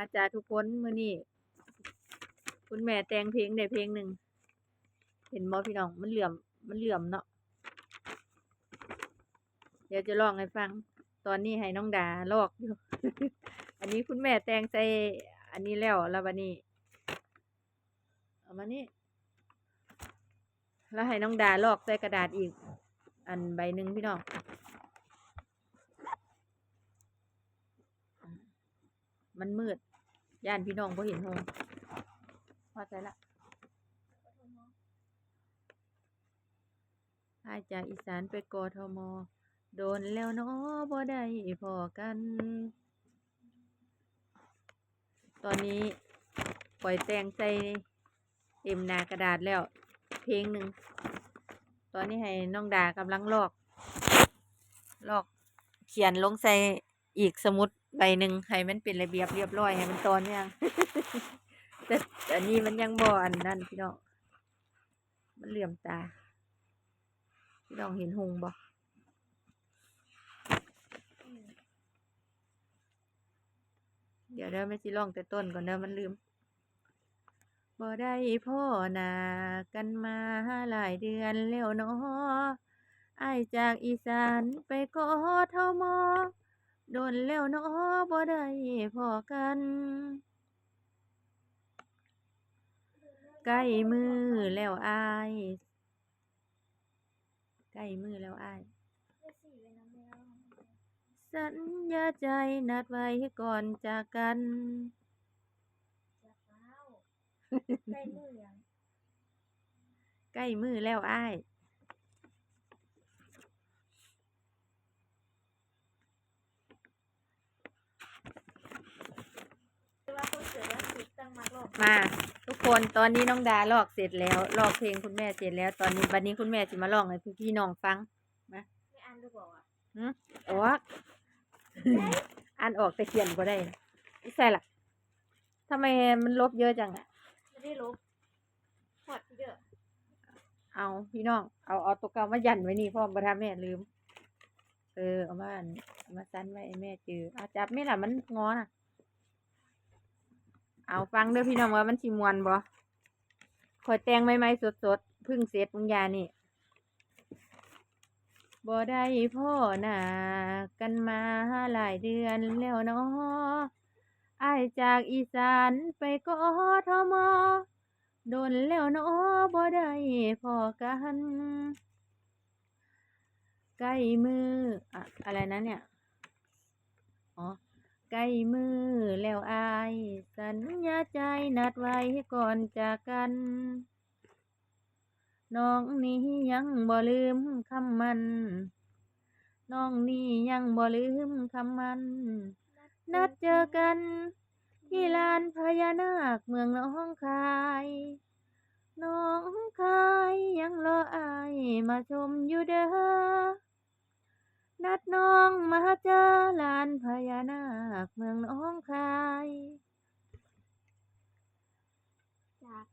อาจารย์ทุกคนมื้อนี้คุณแม่แต่งเพลงได้เพลงหนึ่งเห็นบ่พี่น้องมันเหลื่อมมันเหลื่อมเนาะเดี๋ยวจะร้องให้ฟัง ตอนนี้ให้น้องดาลอกอยู่ อันนี้คุณแม่แต่งใส่อันนี้แล้วแล้วบัดนี้เอามานี่แล้วให้น้องดาลอกใส่กระดาษอีก อันใบหนึ่งพี่น้องมันมืด ย่านพี่น้องพอเห็นหงพอใจละอายจากอีสานไปกทม โดนแล้วเนาะบ่ได้พอกัน ตอนนี้ปล่อยแต่งใจเต็มหนากระดาษแล้ว เพลงหนึ่ง ตอนนี้ให้น้องดากำลังลอก ลอกเขียนลงใส่ อีกสมุดใบหนึ่งให้มันเป็นระเบียบเรียบร้อยให้มันตอนยังแต่อันนี้มันยังบ่อันนั่นพี่น้องมันเหลื่อมตาพี่น้องเห็นหงบ่เดี๋ยวเด้อไม่สิลองแต่ต้นก่อนเด้อมันลืมบ่ได้พ่อหน้ากันมาหลายเดือนแล้วเนาะอจากอีสานไปกทม โดนแล้วเนาะบ่ได้พอกันใกล้มือแล้วอายใกล้มือแล้วอายสัญญาใจนัดไว้ก่อนจากกันใกล้มือยังใกล้มือแล้วอาย แต่ว่าคนเสือแล้วสุดตั้ง มากหรอกมาทุกคนตอนนี้น้องดาลอกเสร็จแล้วลอกเพลงคุณแม่เสร็จแล้ว ตอนนี้บัดนี้คุณแม่จะมาลองให้พี่พี่น้องฟังไม่อ่านหรือเปล่าอะออกอ่านออกแต่เขียนก็ได้นะไม่ใช่ล่ะทำไมมันลบเยอะจังอะไม่ได้ลบหอดเยอะเอาพี่น้องเอาเอาตัวเก่ามายันไว้นี่พ่อประทาแม่ลืม เออเอามาอันเอามาซันไว้ให้แม่เจอเอาจับไม่ล่ะมันงอน่ะ เอาฟังเด้อพี่น้องว่ามันสิมวนบ่คอยแต่งใหม่ๆสดๆเพึ่งเสร็จมึงยานี่บ่ได้พ่อหนากันมาหลายเดือนแล้วเนาะอายจากอีสานไปกทมโดนแล้วเนาะบ่ได้พอกันใกล้มืออะอะไรนะเนี่ย อ๋อ ใกล้มือแล้วอาย สัญญาใจนัดไว้ก่อนจากกัน น้องนี้ยังบ่ลืมคำมัน น้องนี้ยังบ่ลืมคำมัน นัดเจอกัน ที่ลานพญานาคเมืองน้องคายน้องคายยังรออายมาชมอยู่เด้อ นัดน้องมาเจอลานพญานาคเมืองน้องคายจาก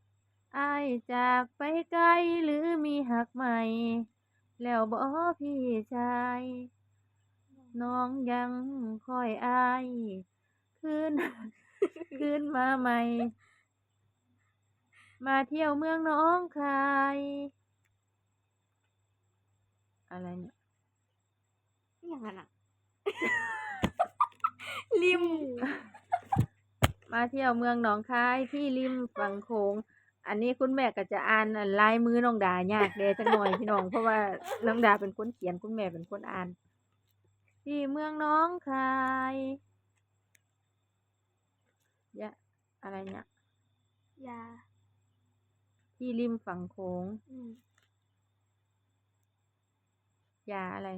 อายจากไปไกลหรือมีหักใหม่ แล้วบ่พี่ชาย น้องยังคอยอายคืนคืนมาใหม่ มาเที่ยวเมืองน้องคาย อะไรเนี่ย อย่างนั้นอะริม มาเที่ยวเมืองหนองคายที่ริมฝั่งโขงอันนี้คุณแม่ก็จะอ่านอันลายมือน้องดายากเดจังหน่อยพี่น้องเพราะว่าน้องดาเป็นคนเขียนคุณแม่เป็นคนอ่าน ที่เมืองหน้องคายยะอะไรเนี่ยยาที่ริมฝั่งโขงอืมยาอะไร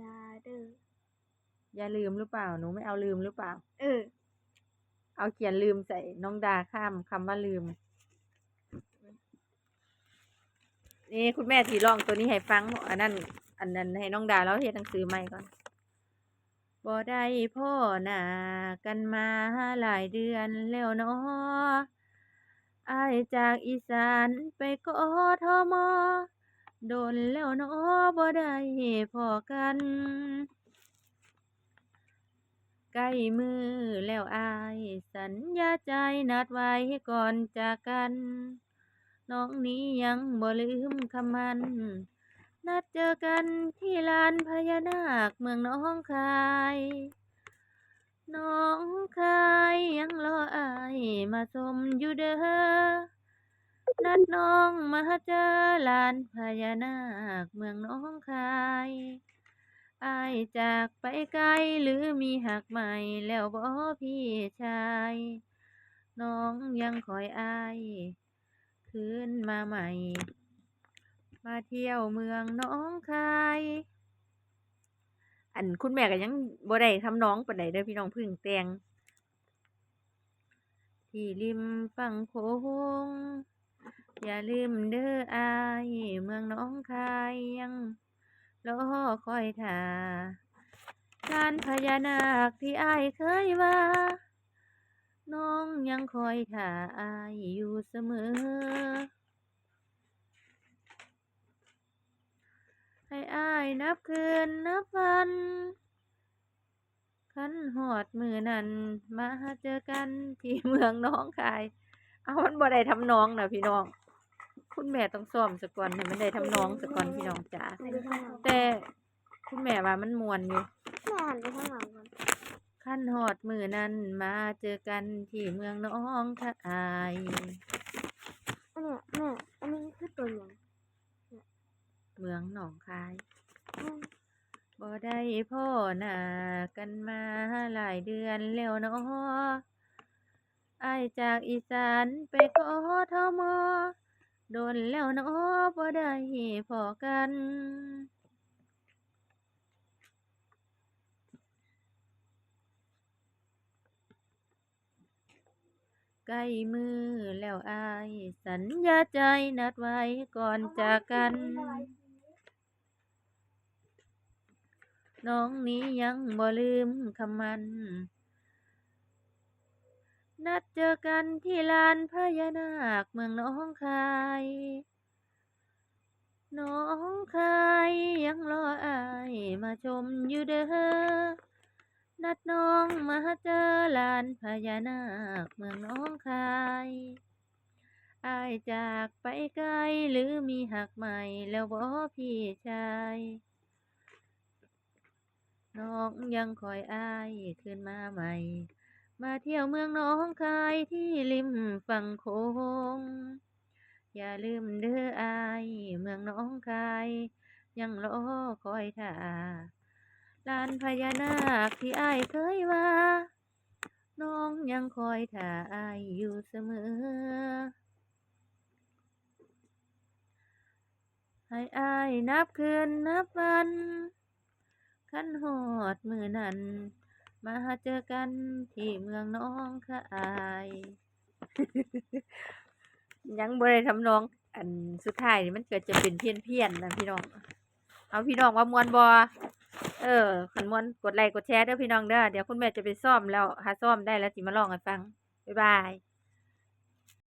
ยาเด้อ อย่าลืมหรือเปล่า หนูไม่เอาลืมหรือเปล่า เออ เอาเขียนลืมใส่น้องดาข้ามคำว่าลืม นี่คุณแม่สีลองตัวนี้ให้ฟัง อันนั้น อันนั้นให้น้องดาแล้วเรียนหนังสือใหม่ก่อนบ่ได้พ่อหน้ากันมาหลายเดือนแล้วเนาะอายจากอีสานไปกทม โดนแล้วเนาะบ่ได้พอกันใกล้มือแล้วอาย สัญญาใจนัดไว้ก่อนจากกัน น้องนี้ยังบ่ลืมคำมัน นัดเจอกันที่ลานพญานาคเมืองน้องคายน้องคายยังรออายมาชมอยู่เด้อ นัดน้องมาเจอลานพญานาคเมืองน้องคายอายจากไปไกลหรือมีหักใหม่แล้วบ่พี่ชาย น้องยังคอยอายคืนมาใหม่ มาเที่ยวเมืองน้องคาย อันคุณแม่ก็ยังบ่ได้ทำน้องปานใดเด้อพี่น้องพึ่งแต่งที่ริมฝั่งโขง อย่าลืมเด้ออายเมืองน้องคายยังรอคอยท่าลานพญานาคที่อายเคยว่า น้องยังคอยท่าอายอยู่เสมอ ให้อายนับคืนนับวันคันหอดมือนันมาเจอกันที่เมืองน้องคาย เอามันบ่ได้ทำน้องนะพี่น้อง คุณแม่ต้องซ้อมสะก่อนให้มันได้ทำน้องสะก่อนพี่น้องจ๋าหันไปข้างหลังแต่คุณแม่ว่ามันมวนอยู่ แม่หันไปข้างหลังก่อนขั้นหอดมือนั้นมาเจอกันที่เมืองหน้องคายอันเนี้ยแม่อันนี้คือตัวอย่างเมืองหนองคายอืมบ่ได้พ่อหน้ากันมาหลายเดือนแล้วเนาะอายจากอีสานไปกทม โดนแล้วเนาะบ่ได้พอกันใกล้มือแล้วอาย สัญญาใจนัดไว้ก่อนจากกัน น้องนี้ยังบ่ลืมคำมัน นัดเจอกันที่ลานพญานาคเมืองหน้องคายน้องคายยังรออายมาชมอยู่เด้อ นัดน้องมาเจอลานพญานาคเมืองหน้องคายอายจากไปไกลหรือมีหักใหม่แล้วบ่พี่ชายน้องยังคอยอายขึ้นมาใหม่ มาเที่ยวเมืองน้องคายที่ริมฝั่งโขงอย่าลืมเด้ออายเมืองน้องคาย ยังรอคอยท่าลานพญานาคที่อายเคยว่าน้องยังคอยท่าอายอยู่เสมอ ให้อายนับคืนนับวัน ขันหอดมือนั้น มาเจอกันที่เมืองน้องคายยังบ่ได้ทำน้อง อันสุดท้ายนี่มันเกิดจะเป็นเพี้ยนเพียนๆนะพี่น้อง เอาพี่น้องว่ามวนบอเออขันมวนกดไลค์กดแชร์เด้อพี่น้องเด้อเดี๋ยวคุณแม่จะไปซ่อมแล้วหาซ่อมได้แล้วจิมาลองกันฟัง บ๊ายบาย